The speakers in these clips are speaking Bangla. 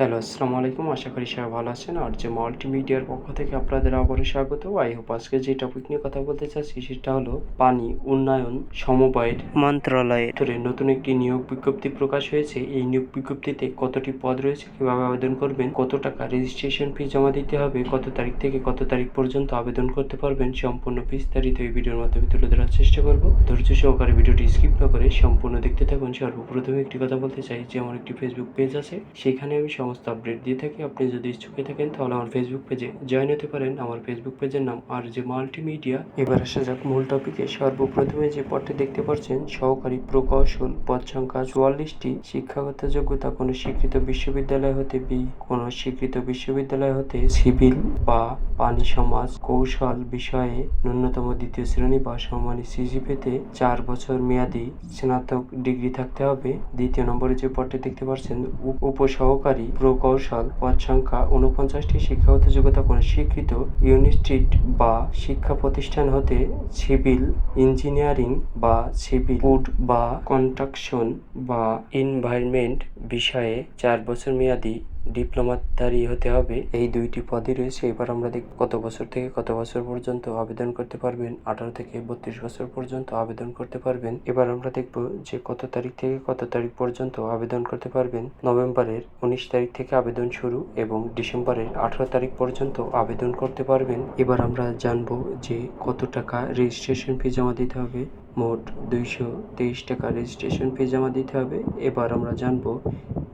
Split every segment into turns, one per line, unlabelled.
হ্যালো আসসালামু আলাইকুম। আশা করি সবাই ভালো আছেন। আর যে মাল্টিমিডিয়ার পক্ষ থেকে আপনাদের আবারও স্বাগত। আই হোপ আজকে যে টপিক নিয়ে কথা বলতে চাচ্ছি সেটা হলো পানি উন্নয়ন সমবায়ের
মন্ত্রণালয়ের।
ভিতরে নতুন একটি নিয়োগ বিজ্ঞপ্তি প্রকাশ হয়েছে। এই নিয়োগ বিজ্ঞপ্তিতে কতটি পদ রয়েছে কীভাবে আবেদন করবেন কত টাকা রেজিস্ট্রেশন ফি জমা দিতে হবে কত তারিখ থেকে কত তারিখ পর্যন্ত আবেদন করতে পারবেন সম্পূর্ণ বিস্তারিত এই ভিডিওর মাধ্যমে তুলে ধরার চেষ্টা করব। ধৈর্য সহকারে ভিডিওটি স্কিপ না করে সম্পূর্ণ দেখতে থাকুন। সর্বপ্রথমে একটি কথা বলতে চাই যে আমার একটি ফেসবুক পেজ আছে সেখানে আমি সমস্ত আপডেট দিয়ে থাকি। আপনি যদি ইচ্ছুক হয়ে থাকেন, তাহলে আমার ফেসবুক পেজে জয়েন হতে পারেন। আমার ফেসবুক পেজের নাম আর যে মাল্টিমিডিয়া এবার আসা যাক মূল টপিকে সর্বপ্রথমে যে পদটি দেখতে পাচ্ছেন, সহকারী প্রকৌশল, পদ সংখ্যা চুয়াল্লিশটি। শিক্ষাগত যোগ্যতা, কোনো স্বীকৃত বিশ্ববিদ্যালয় হতে বি কোনো স্বীকৃত বিশ্ববিদ্যালয় হতে সিভিল বা পানি সমাজ কৌশল বিষয়ে ন্যূনতম দ্বিতীয় শ্রেণি বা সমমানী সিজি পেতে চার বছর মেয়াদি স্নাতক ডিগ্রি থাকতে হবে। দ্বিতীয় নম্বরে যে পদটি দেখতে পাচ্ছেন, উপ- উপসহকারী প্রকৌশল পদ সংখ্যা উনপঞ্চাশটি শিক্ষাগত যোগ্যতা কোনো স্বীকৃত ইউনিস্টিট বা শিক্ষা প্রতিষ্ঠান হতে সিভিল ইঞ্জিনিয়ারিং বা সিভিল ফুড বা কনস্ট্রাকশন বা এনভায়রনমেন্ট বিষয়ে চার বছর মেয়াদি ডিপ্লোমাধারী হতে হবে। এই দুইটি পদই রয়েছে। এবার আমরা দেখব কত বছর থেকে কত বছর পর্যন্ত আবেদন করতে পারবেন। আঠারো থেকে বত্রিশ বছর পর্যন্ত আবেদন করতে পারবেন। এবার আমরা দেখব যে কত তারিখ থেকে কত তারিখ পর্যন্ত আবেদন করতে পারবেন। নভেম্বরের উনিশ তারিখ থেকে আবেদন শুরু এবং ডিসেম্বরের আঠারো তারিখ পর্যন্ত আবেদন করতে পারবেন। এবার আমরা জানব যে কত টাকা রেজিস্ট্রেশন ফি জমা দিতে হবে। মোট দুইশো তেইশ টাকা রেজিস্ট্রেশন ফি জমা দিতে হবে। এবার আমরা জানব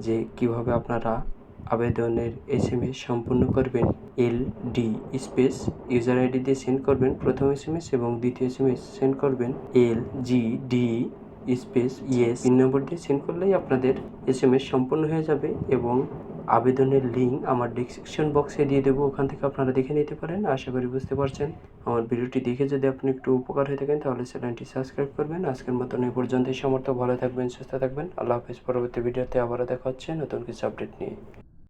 যে কীভাবে আপনারা আবেদনের এস এম এস সম্পূর্ণ করবেন। L D space user ID দিয়ে সেন্ড করবেন, প্রথম এসএমএস এবং দ্বিতীয় এস এম সেন্ড করবেন। L G D space yes তিন নম্বর দিয়ে সেন্ড করলেই আপনাদের এসএমএস সম্পূর্ণ হয়ে যাবে এবং আবেদনের লিঙ্ক আমার ডিসক্রিপশন বক্সে দিয়ে দেবো। ওখান থেকে আপনারা দেখে নিতে পারেন। আশা করি বুঝতে পারছেন। আমার ভিডিওটি দেখে যদি আপনি একটু উপকার হয়ে থাকেন, তাহলে চ্যানেলটি সাবস্ক্রাইব করবেন। আজকের মতন এই পর্যন্তই। সমর্থ ভালো থাকবেন, সুস্থ থাকবেন। আল্লাহ হাফেজ। পরবর্তী ভিডিওতে আবারও দেখা হচ্ছে নতুন কিছু আপডেট নিয়ে।